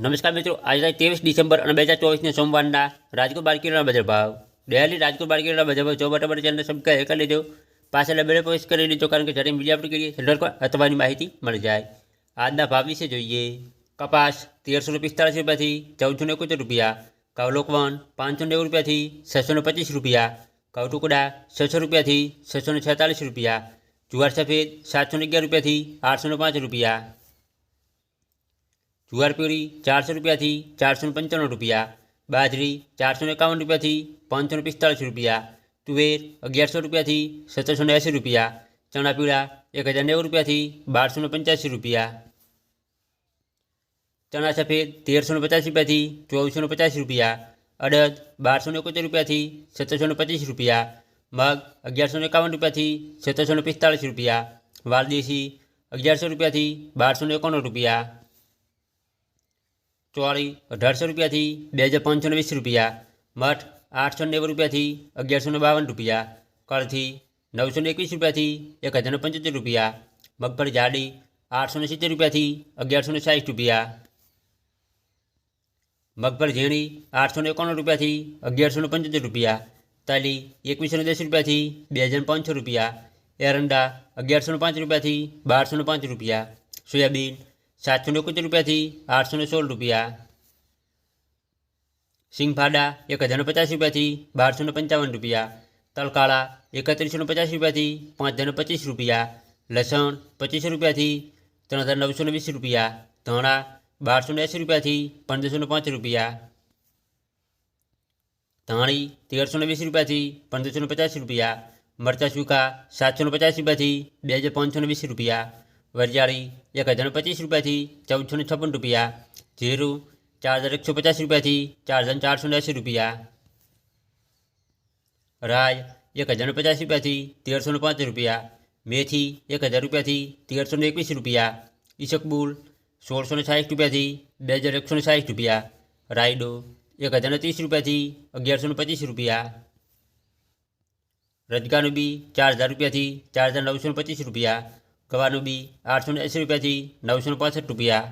નમસ્કાર મિત્રો આજે ત્રેવીસ ડિસેમ્બર અને બે હજાર ચોવીસને સોમવારના રાજકોટ બારકીના બજાર ભાવ ડેલી રાજકોટ બારકીના બજાર ભાવ ચોબા ટમાટર ચેનલ સબસ્ક્રાઈબ કરી લેજો પાછળ બેલ પ્રેસ કરી લેજો કારણ કે જ્યારે મીડિયા આપણે કરીએ સેલર પર અથવાની માહિતી મળી જાય આજના ભાવ વિશે જોઈએ કપાસ તેરસો ને પિસ્તાળીસ રૂપિયાથી ચૌદસો ને એકોતેર રૂપિયા ઘઉં લોકવન પાંચસો નેવું રૂપિયાથી છસો ને પચીસ રૂપિયા ઘઉં ટુકડા છસો રૂપિયાથી છસો ને છેતાલીસ રૂપિયા જુવાર સફેદ સાતસો ને અગિયાર રૂપિયાથી આઠસો ને પાંચ રૂપિયા જુવાર પીળી ચારસો રૂપિયાથી ચારસો ને પંચાણું રૂપિયા બાજરી ચારસો ને એકાવન રૂપિયાથી પાંચસો ને પિસ્તાળીસ રૂપિયા તુવેર અગિયારસો રૂપિયાથી સત્તરસો ને એંસી રૂપિયા ચણા પીળા એક હજાર નેવું રૂપિયાથી બારસો ને પંચ્યાસી રૂપિયા ચણા સફેદ તેરસો ને પચાસ રૂપિયાથી ચોવીસો ને પચાસ રૂપિયા અડદ બારસો ને એકોતેર રૂપિયાથી સત્તરસો ને પચીસ રૂપિયા મગ અગિયારસો ને એકાવન રૂપિયાથી સત્તરસો ને પિસ્તાળીસ રૂપિયા વાલદેશી અગિયારસો રૂપિયાથી બારસો ને એકાણું રૂપિયા ચોળી અઢારસો રૂપિયાથી બે હજાર પાંચસો વીસ રૂપિયા, મઠ આઠસો નેવું રૂપિયાથી અગિયારસો બાવન રૂપિયા, કળથી નવસો ને એકવીસ રૂપિયાથી એક હજાર ને પંચોતેર રૂપિયા, મગફળી જાડી આઠસો ને સિત્તેર રૂપિયાથી અગિયારસો સાઠ રૂપિયા, મગફળી ઝીણી આઠસો એકાણું રૂપિયાથી અગિયારસો પંચોતેર રૂપિયા, તાલી એકવીસો દસ રૂપિયાથી બે હજાર પાંચસો રૂપિયા, એરંડા અગિયારસો પાંચ રૂપિયાથી બારસો પાંચ રૂપિયા, સોયાબીન સાતસો ને એકોતેર રૂપિયાથી આઠસો ને સોળ રૂપિયા સિંગફાડા એક હજાર ને પચાસ રૂપિયાથી બારસો ને પંચાવન રૂપિયા તલકાળા એકત્રીસો ને પચાસ રૂપિયાથી પાંચ હજાર ને પચીસ રૂપિયા લસણ પચીસો રૂપિયાથી ત્રણ હજાર નવસો ને વીસ રૂપિયા ધાણા બારસો ને એંસી રૂપિયાથી પંદરસો ને પાંચ રૂપિયા ધાણી તેરસો ને વીસ રૂપિયાથી પંદરસો ને પચાસ રૂપિયા મરચાં સૂકા સાતસો ને પચાસ રૂપિયાથી બે હજાર પાંચસો ને વીસ રૂપિયા વરિયાળી એક હજાર પચીસ રૂપિયાથી ચૌદસો ને છપ્પન રૂપિયા જીરું ચાર હજાર એકસો પચાસ રૂપિયાથી ચાર હજાર ચારસો ને એંસી રૂપિયા રાય એક હજાર પચાસ રૂપિયાથી તેરસો ને પાંચ રૂપિયા મેથી એક હજાર રૂપિયાથી તેરસો ને એકવીસ રૂપિયા ઈસકબુલ સોળસો ને સાઠ રૂપિયાથી બે હજાર એકસો ને સાઠ રૂપિયા રાયડો એક હજાર ને ત્રીસ રૂપિયાથી અગિયારસો ને પચીસ રૂપિયા રજગાનું બી ચાર હજાર રૂપિયાથી ચાર હજાર નવસો ને પચીસ રૂપિયા ગવાનું બી આઠસો ને એંસી રૂપિયાથી નવસો ને રૂપિયા.